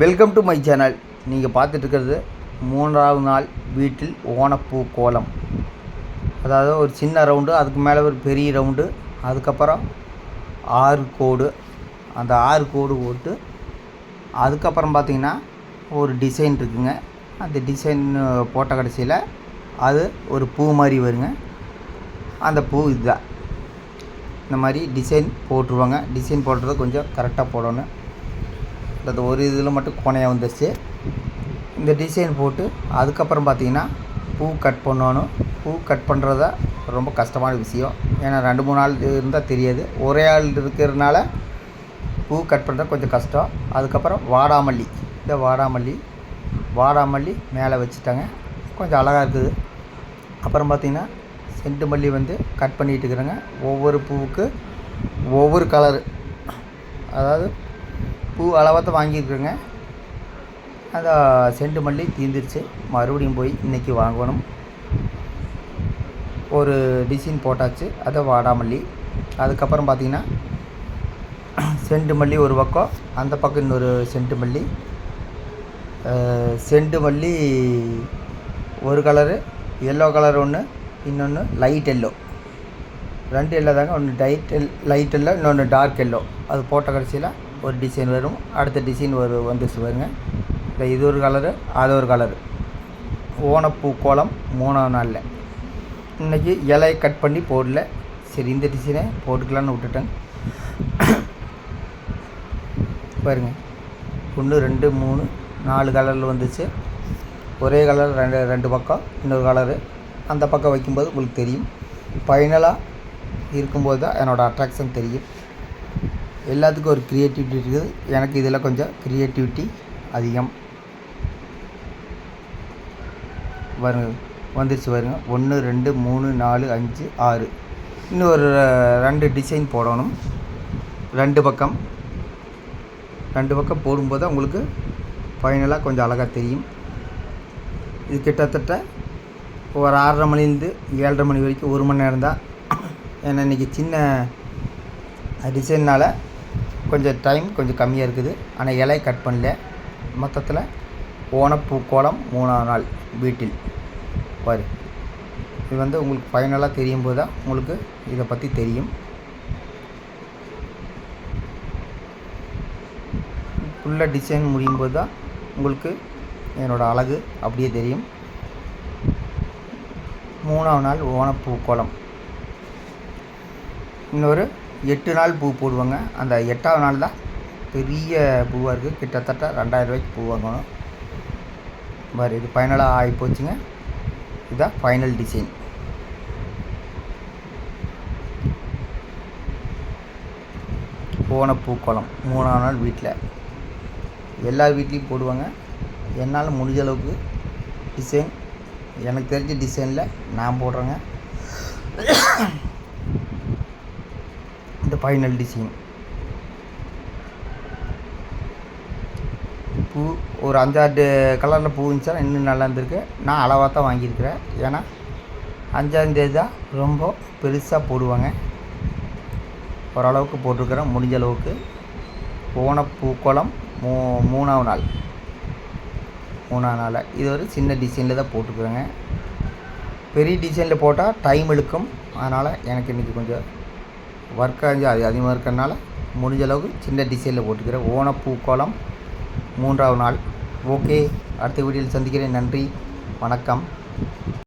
Welcome to my channel நீங்கள் பார்த்துட்டு இருக்கிறது மூன்றாவது நாள் வீட்டில் ஓணப்பூ கோலம். அதாவது ஒரு சின்ன ரவுண்டு அதுக்கு மேலே ஒரு பெரிய ரவுண்டு அதுக்கப்புறம் ஆறு கோடு. அந்த ஆறு கோடு போட்டு அதுக்கப்புறம் பார்த்தீங்கன்னா ஒரு டிசைன் இருக்குங்க. அந்த டிசைன் போட்ட கடைசியில் அது ஒரு பூ மாதிரி வருங்க. அந்த பூ இதுதான். இந்த மாதிரி டிசைன் போட்டுருவாங்க. டிசைன் போடுறது கொஞ்சம் கரெக்டாக போடணும். அந்த ஒரு இதில் மட்டும் கோணையாக வந்துருச்சு. இந்த டிசைன் போட்டு அதுக்கப்புறம் பார்த்தீங்கன்னா பூ கட் பண்ணணும். பூ கட் பண்ணுறதா ரொம்ப கஷ்டமான விஷயம். ஏன்னா ரெண்டு மூணு ஆள் இருந்தால் தெரியாது. ஒரே ஆள் இருக்கிறதுனால பூ கட் பண்ணுறது கொஞ்சம் கஷ்டம். அதுக்கப்புறம் வாடாமல்லி. இந்த வாடாமல்லி வாடாமல்லி மேலே வச்சுட்டாங்க. கொஞ்சம் அழகாக இருக்குது. அப்புறம் பார்த்திங்கன்னா செண்டு மல்லி வந்து கட் பண்ணிகிட்டு இருக்கிறேங்க. ஒவ்வொரு பூவுக்கு ஒவ்வொரு கலரு அதாவது பூ அளவாக வாங்கியிருக்கிறேங்க அந்த செண்டு மல்லி தீந்துருச்சு. மறுபடியும் போய் இன்றைக்கி வாங்கணும். ஒரு டிசைன் போட்டாச்சு. அதை வாடாமல்லி அதுக்கப்புறம் பார்த்திங்கன்னா செண்டு மல்லி ஒரு பக்கம் அந்த பக்கம் இன்னொரு செண்டு மல்லி. செண்டு மல்லி ஒரு கலரு எல்லோ கலர் ஒன்று இன்னொன்று லைட் எல்லோ ரெண்டு எல்லோ தாங்க. ஒன்று டைட் எல் லைட் எல்லோ இன்னொன்று டார்க் எல்லோ அது போட்ட கடைசியில் ஒரு டிசைன் வரும். அடுத்த டிசைன் ஒரு வந்துச்சு பாருங்க. இந்த இது ஒரு கலரு அது ஒரு கலரு ஓணப்பூ கோலம் மூணாவது நாளில். இன்றைக்கி இலையை கட் பண்ணி போடல. சரி இந்த டிசைனை போட்டுக்கலான்னு விட்டுட்டேன். பாருங்க. ஒன்று ரெண்டு மூணு நாலு கலரில் வந்துச்சு. ஒரே கலர் ரெண்டு ரெண்டு பக்கம். இன்னொரு கலரு அந்த பக்கம் வைக்கும்போது உங்களுக்கு தெரியும். ஃபைனலாக இருக்கும்போது தான் என்னோடய அட்ராக்ஷன் தெரியும். எல்லாத்துக்கும் ஒரு க்ரியேட்டிவிட்டி இருக்குது. எனக்கு இதில் கொஞ்சம் க்ரியேட்டிவிட்டி அதிகம். வருங்க வந்துருச்சு பாருங்க. ஒன்று ரெண்டு மூணு நாலு அஞ்சு ஆறு. இன்னும் ஒரு ரெண்டு டிசைன் போடணும். ரெண்டு பக்கம். ரெண்டு பக்கம் போடும்போது உங்களுக்கு ஃபைனலாக கொஞ்சம் அழகாக தெரியும். இது கிட்டத்தட்ட ஒரு ஆறரை மணிலேருந்து ஏழரை மணி வரைக்கும் ஒரு மணி நேரம் தான். ஏன்னா இன்றைக்கி சின்ன டிசைன்னால் கொஞ்சம் டைம் கொஞ்சம் கம்மியாக இருக்குது. ஆனால் இலை கட் பண்ணல. மொத்தத்தில் ஓணப்பூ கோலம் மூணாவது நாள் வீட்டில். பாரு. இது வந்து உங்களுக்கு ஃபைனலாக தெரியும் போது தான் உங்களுக்கு இதை பற்றி தெரியும். ஃபுல்லாக டிசைன் முடியும் போது தான் உங்களுக்கு என்னோடய அழகு அப்படியே தெரியும். மூணாவது நாள் ஓணப்பூ கோலம். இன்னொரு எட்டு நாள் பூ போடுவாங்க. அந்த எட்டாவது நாள் தான் பெரிய பூவாக இருக்குது கிட்டத்தட்ட ரெண்டாயிரம் ரூபாய்க்கு பூ வாங்கணும். பாரு இது ஃபைனலாக ஆகி போச்சுங்க இதுதான் ஃபைனல் டிசைன் போன பூக்கோளம் மூணாவது நாள் வீட்டில் எல்லா வீட்லேயும் போடுவாங்க. என்னால் முடிஞ்ச அளவுக்கு டிசைன் எனக்கு தெரிஞ்ச டிசைனில் நான் போடுறேங்க. ஃபைனல் டிசைன் பூ ஒரு அஞ்சாறு கலரில் பூ இருந்துச்சா இன்னும் நல்லா இருந்திருக்கு. நான் அளவாக தான் வாங்கியிருக்கிறேன். ஏன்னா அஞ்சாந்தேதி தான் ரொம்ப பெருசாக போடுவாங்க. ஓரளவுக்கு போட்டிருக்கிறேன் முடிஞ்ச அளவுக்கு. போன பூக்கோளம் மூ மூணாவது நாள். மூணாவது நாள். இது ஒரு சின்ன டிசைனில் தான் போட்டுக்கிறேங்க பெரிய டிசைனில் போட்டால் டைம் இழுக்கும் அதனால் எனக்கு இன்றைக்கி கொஞ்சம் ஒர்க் கொஞ்சம் அது அதிகமாக இருக்கிறனால முடிஞ்ச அளவுக்கு சின்ன டிசைனில் போட்டுக்கிறேன். ஓணப்பூக்கோளம் மூன்றாவது நாள். ஓகே அடுத்த வீடியோவில் சந்திக்கிறேன். நன்றி. வணக்கம்.